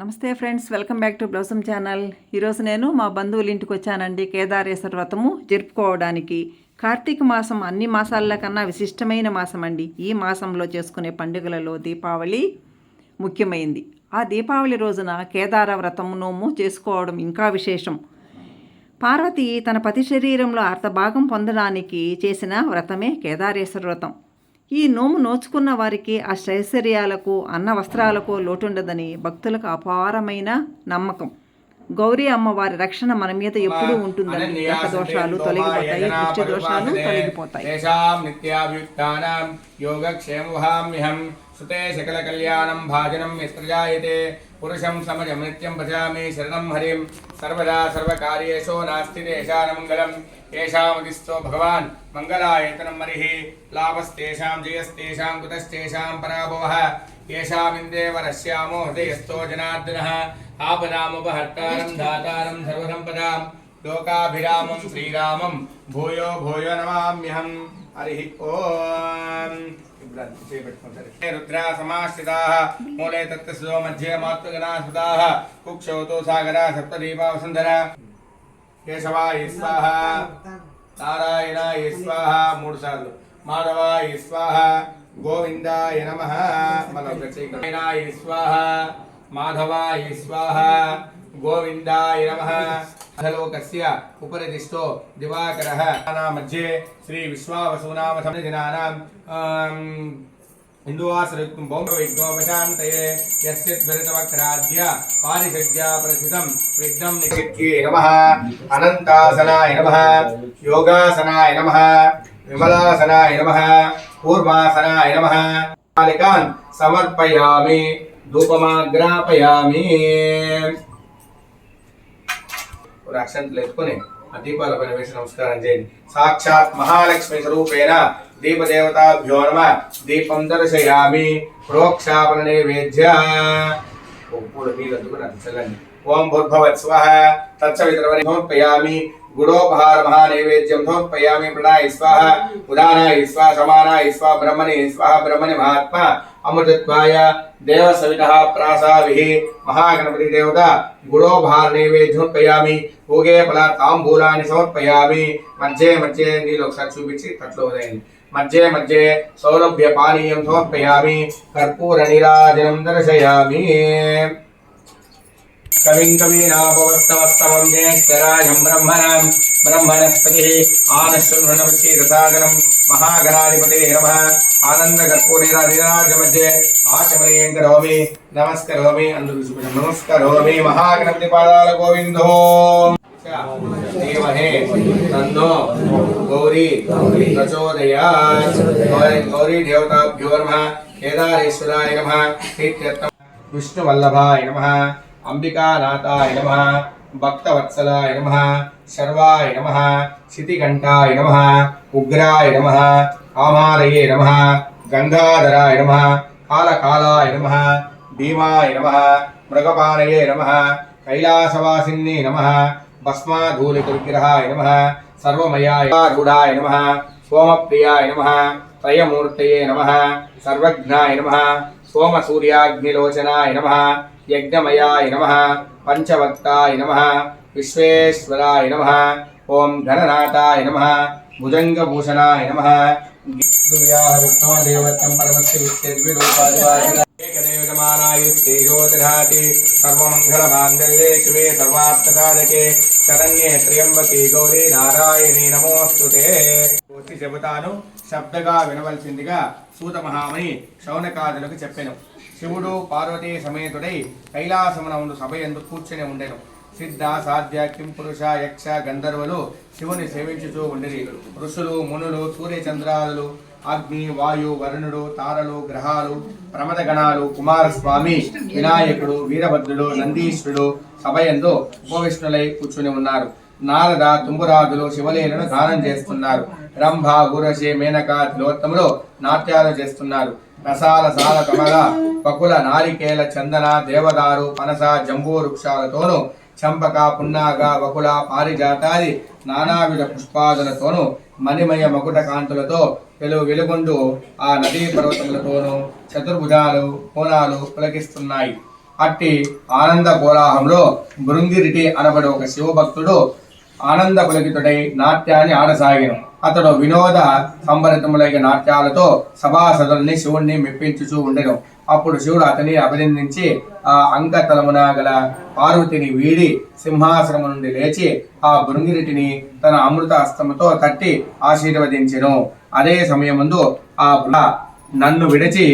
నమస్తే friends welcome back to blossom channel. ఈరోజు నేను మా బంధువుల ఇంటికి వచ్చానండి కేదారేశ్వర వ్రతము జరుపుకోవడానికి. కార్తీక మాసం అన్ని మాసాల కన్నా విశిష్టమైన మాసం అండి ఈ మాసంలో చేసుకునే పండుగలలో దీపావళి ముఖ్యమైంది. ఆ దీపావళి రోజున కేదార వ్రతం నోము చేసుకోవడం ఇంకా విశేషం. పార్వతి తన పతి శరీరంలో అర్ధభాగం పొందడానికి చేసిన వ్రతమే కేదారేశ్వర వ్రతం. ఈ నోము నోచుకున్న వారికి ఆ అష్టైశ్వర్యాలకు అన్న వస్త్రాలకు లోటుండదని భక్తులకు అపారమైన నమ్మకం. గౌరీ అమ్మవారి రక్షణ మన మీద ఎప్పుడూ ఉంటుందని దోషాలు తొలగిపోతాయి దోషాలు తొలగిపోతాయి. सुते सकलकल्याणं भाजनम यत्रजायते पुरुषम समजं नित्यं भजा शरण हरिम सर्वदा सर्वकार्येषु नास्ति तेषानमङ्गलम् येषामधिस्थो भगवान्। मङ्गलायतनं हरिः। लाभस्तेषां, जयस्तेषां, कुतस्तेषां पराभवः। येषामिन्देवरस्यामो हृदयस्थो जनार्दनः। आपदामुपहर्तारं, दातारं सर्वसम्पदां लोकाभिरामं, श्रीरामं। भूयो भूयो नमाम्यहम। हरि ओम। రుద్రా సమాశ్రితా మూలే తత్తో మధ్య మాతృగణాశ్రితా కుక్షోతో సాగర సప్తదీపా వసుంధర కేశవ ఈస్వాహ నారాయణ ఈస్వాహ మూడు సార్లు. మాధవ ఈస్వాహ గోవిందాయ నమ మన ఈస్వాహ మాధవ ఈస్వాహ గోవిందాయ నమ అధలోకస్య ఉపరి దిష్టో దివాకరः మధ్యే శ్రీ విశ్వావసూనామ సమిదినానాం హిందువాసరుక్తం భౌమవిఘ్నోపశాంతయే యస్య త్వరితవక్రాద్య పారిషద్య ప్రసిద్ధం విఘ్నం నికృత్యే నమః అనంతాసనాయ నమః యోగాసనాయ నమః విమలాసనాయ నమః పూర్వాసనాయ నమః కాలికాన్ సమర్పయామి ధూపమాగ్రాపయామి ఒక అక్షంతలు ఎత్తుకొని ఆ దీపాల పైన వేసి నమస్కారం చేయండి సాక్షాత్ మహాలక్ష్మి స్వరూపేణ దీపదేవతాభ్యో నమ దీపం దర్శయామి ప్రోక్షాపన నైవేద్య ఓ పూల నీళ్ళు అందుకున్నాను చల్లండి ఓం భూర్భవత్ స్వహ తత్సవితరవని సమర్పయామి గుడోపహార మహానైవేద్యం సమర్పయామి ప్రణాయ స్వాహ ఉదానాయ స్వాహ సమానాయ స్వాహ బ్రహ్మణి స్వాహ బ్రహ్మణి మహాత్మ అమృతత్వాయ దేవ సవిత ప్రాసావి. మహాగణపతి దేవత గుడోపహార నైవేద్యం సమర్పయామి. ఊగే ఫల తాంబూలాన్ని సమర్పయామి. మధ్య మధ్య నీళ్ళు ఒకసారి చూపించి తట్లో ఉదయండి మధ్య మధ్య సౌలభ్య పానీయం సమర్పయామి. కర్పూర నీరాజనం దర్శయామి. కవిం కవీనాపవస్తమస్తమం జ్యేష్ఠరాజం బ్రహ్మణాం. బ్రహ్మణస్పతి ఆనశ్వృణవతి రసాగరం మహాగణాధిపతి నమ ఆనంద కర్పూరీరాజ మధ్య ఆచమనీయం కరోమి నమస్కరోమి అందరూ చూపించండి నమస్కరోమి మహాగణపతి పాదాల గోవిందో దేవహే తన్నో గౌరీ ప్రచోదయాత్ గౌరీ గౌరీ దేవతాభ్యో నమః కేదారేశ్వరాయ నమః భక్తవత్సలాయ నమ శర్వాయ నమ శితికంఠాయ నమ ఉగ్రాయ నమ ఆమాలయే నమ గంగాధరాయ నమ కాలకాలాయ నమ భీమాయ నమ మృగపానయే నమ కైలాసవాసిన్నే నమ భస్మాధూలిత నమ సర్వమయాయ రూఢాయ నమః సోమప్రియాయ నమ త్రయమూర్తయే నమ సర్వజ్ఞాయ నమ సోమసూర్యాగ్నిలోచనాయ నమ యజ్ఞమయాయ నమః పంచవక్తాయ నమః విశ్వేశ్వరాయ నమః ఓం ఘననాథాయ నమః భుజంగభూషణాయ నమః. పరమస్య సర్వమంగళమాంగళ్యే శివే సర్వార్థసాధకే శరణ్యే త్ర్యంబకే గౌరీ నారాయణీ నమోస్తుతే వచ్చి చెబుతాను శబ్దగా వినవలసిందిగా సూత మహామణి శౌనకాదులకు చెప్పెను. శివుడు పార్వతీ సమేతుడై కైలాసమునందు సభయందు కూర్చొని ఉండెను. సిద్ధ సాధ్య కిం పురుష యక్ష గంధర్వులు శివుని సేవించుతూ ఉండిరి. ఋషులు మునులు సూర్యచంద్రాదులు అగ్ని వాయు వరుణుడు తారలు గ్రహాలు ప్రమదగణాలు కుమారస్వామి వినాయకుడు వీరభద్రుడు నందీశ్వరుడు సభయందు ఉపవిష్ణులై కూర్చుని ఉన్నారు. నారద తుంబురాజులు శివలీలను గానం చేస్తున్నారు. రంభ ఊరశి మేనక తిలోత్తములు నాట్యాలు చేస్తున్నారు. రసాల సాల కమల పకుల నారికేల చందన దేవదారు పనస జంబూ వృక్షాలతోనూ చంపక పున్నాగ బకుల పారిజాతాది నానావిధ పుష్పాదులతోనూ మణిమయ మకుట కాంతులతో వెలు వెలుగొండు ఆ నదీ పర్వతములతోనూ చతుర్భుజాలు కోణాలు పులకిస్తున్నాయి. అట్టి ఆనంద కోలాహంలో బృంగిరిటి అనబడే ఒక శివభక్తుడు ఆనంద పులకితుడై నాట్యాన్ని ఆడసాగిను అతడు వినోద సంభరితములైన నాట్యాలతో సభాసదుల్ని శివుణ్ణి మెప్పించుచూ ఉండెను. అప్పుడు శివుడు అతని అభినందించి ఆ అంకతలమున గల పార్వతిని వీడి సింహాసనము నుండి లేచి ఆ బృంగిరిటిని తన అమృత హస్తముతో తట్టి ఆశీర్వదించెను. అదే సమయముందు ఆ నన్ను విడిచి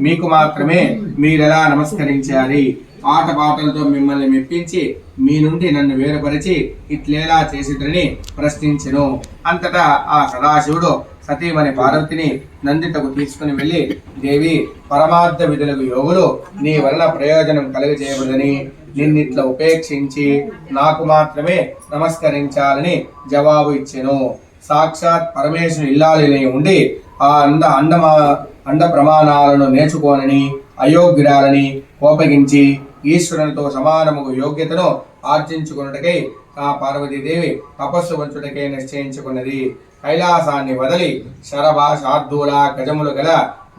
మీకు మాత్రమే మీరెలా నమస్కరించాలి? ఆట పాటలతో మిమ్మల్ని మెప్పించి మీ నుండి నన్ను వేరుపరిచి ఇట్లేలా చేసిద్రని ప్రశ్నించెను. అంతటా ఆ సదాశివుడు సతీమణి పార్వతిని నందితకు తీసుకుని వెళ్ళి దేవి పరమార్థ విధులకు యోగులు నీ వలన ప్రయోజనం కలుగజేయబడదని నిన్నిట్లా ఉపేక్షించి నాకు మాత్రమే నమస్కరించాలని జవాబు ఇచ్చెను. సాక్షాత్ పరమేశ్వరు ఇల్లాలినే ఉండి ఆ అంద అండమా అండ ప్రమాణాలను నేర్చుకోనని అయోగ్యురాలని కోపగించి ఈశ్వరునితో సమానము యోగ్యతను ఆర్జించుకున్నటకై ఆ పార్వతీదేవి తపస్సు వంచుటకై నిశ్చయించుకున్నది. కైలాసాన్ని వదలి శరభ శార్దూల గజములు గల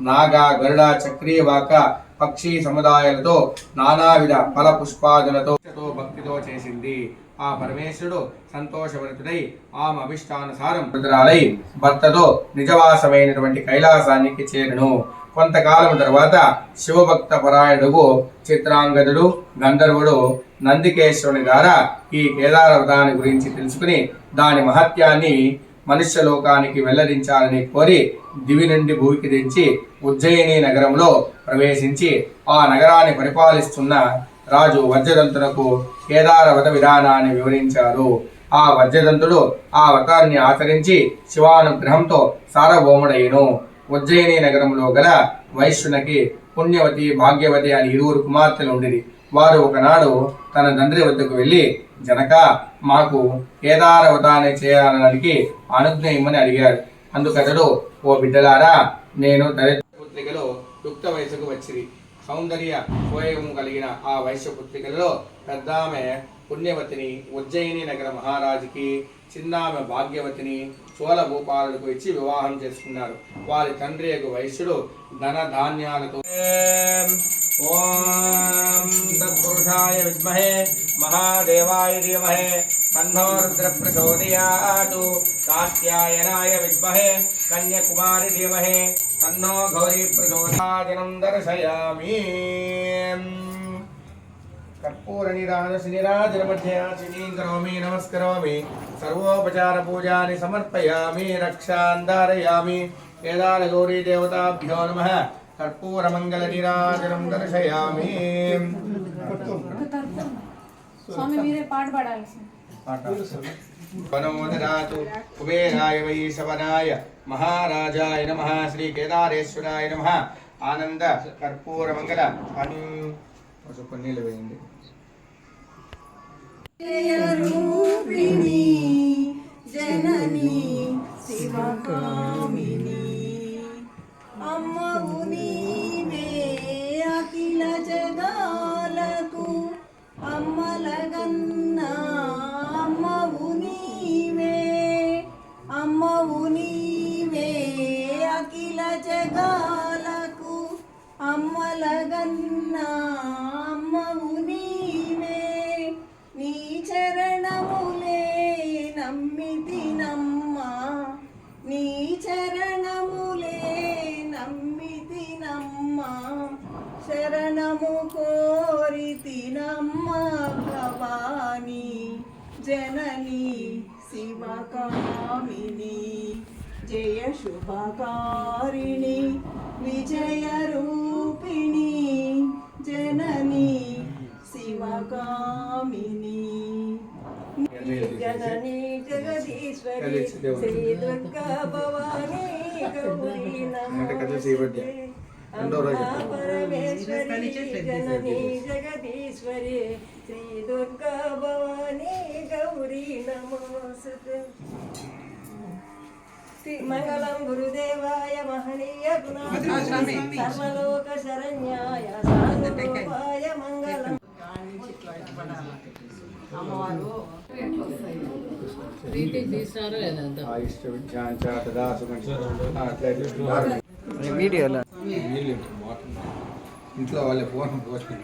నాగ గరుడ చక్రీవాక పక్షి సముదాయాలతో నానావిధ ఫల పుష్పాదులతో భక్తితో చేసింది. ఆ పరమేశ్వరుడు సంతోషభరితుడై ఆమె అభిష్టానుసారం రుద్రాలై భర్తతో నిజవాసమైనటువంటి కైలాసానికి చేరును. కొంతకాలం తర్వాత శివభక్త పరాయణుడు చిత్రాంగదుడు గంధర్వుడు నందికేశ్వరుని ద్వారా ఈ కేదార వ్రతాన్ని గురించి తెలుసుకుని దాని మహత్యాన్ని మనుష్యలోకానికి వెల్లడించాలని కోరి దివి నుండి భూమికి తెచ్చి ఉజ్జయిని నగరంలో ప్రవేశించి ఆ నగరాన్ని పరిపాలిస్తున్న రాజు వజ్రదంతునకు కేదార వ్రత విధానాన్ని వివరించారు. ఆ వజ్రదంతుడు ఆ వ్రతాన్ని ఆచరించి శివానుగ్రహంతో సారభౌముడయ్యను ఉజ్జయిని నగరంలో గల వైశ్యునకి పుణ్యవతి భాగ్యవతి అని ఇరువురు కుమార్తెలు ఉండేది వారు ఒకనాడు తన తండ్రి వద్దకు వెళ్ళి జనక మాకు కేదారవతాన్ని వ్రతాన్ని అనుజ్ఞ ఇమ్మని అడిగారు అందుకతడు ఓ బిడ్డలారా నేను దరిద్రపుత్రికలో యుక్త వయసుకు వచ్చింది సౌందర్య ఉపయోగం కలిగిన ఆ వైశ్య పుత్రికలలో పెద్దామె పుణ్యవతిని ఉజ్జయిని నగర మహారాజుకి చిన్నామె భాగ్యవతిని చోళ భూపాలకు ఇచ్చి వివాహం చేసుకున్నారు. వారి తండ్రి యొక్క వైశ్యుడు ధన ధాన్యాలతో ఓం తత్పురుషాయ విద్మహే మహాదేవాయ ధీమహే తన్నో రుద్ర ప్రచోదయాతు కాత్యాయనాయ విద్మహే కన్యకుమారి ధీమహే తన్నో గౌరీ ప్రచోదయాజనం దర్శయామి. సమర్పయామి రక్షాన్ ధారయామి కేదార గౌరీ దేవతాభ్యో నమ కర్పూర మంగళ నిరాజనం దర్శయామి స్వామి మీరే పాట పాడాలి వనోదరాతు కుబేరాయ వైశవనాయ మహారాజాయ నమ శ్రీ కేదారేశ్వరాయ నమ. ఆనంద కర్పూర మంగళ అన్ కొంచెం నీళ్ళు వేయండి రూపిణి జనని శివకామిని అమ్మవు నీవే శివకామిని జయ శుభకారిణి విజయ రూపిణి జనని శివకామిని. జనని జగదీశ్వరి శ్రీ దుర్గా భవానీ గౌరీ అంటే కథ చేయబడ్డా. రెండో రోజు. నమో పరమేశ్వరి జనని జగదీశ్వరి శ్రీ దుర్గా భవానీ గౌరీ నమోస్తుతే మంగళం గురుదేవాయ మహనీయ గుణాయ సర్వలోక శరణ్యాయ మంగళం. తదా సుఖం అట్లయితే. వీడియోలో. ఇంట్లో వాళ్ళే ఫోన్ పోసుకుని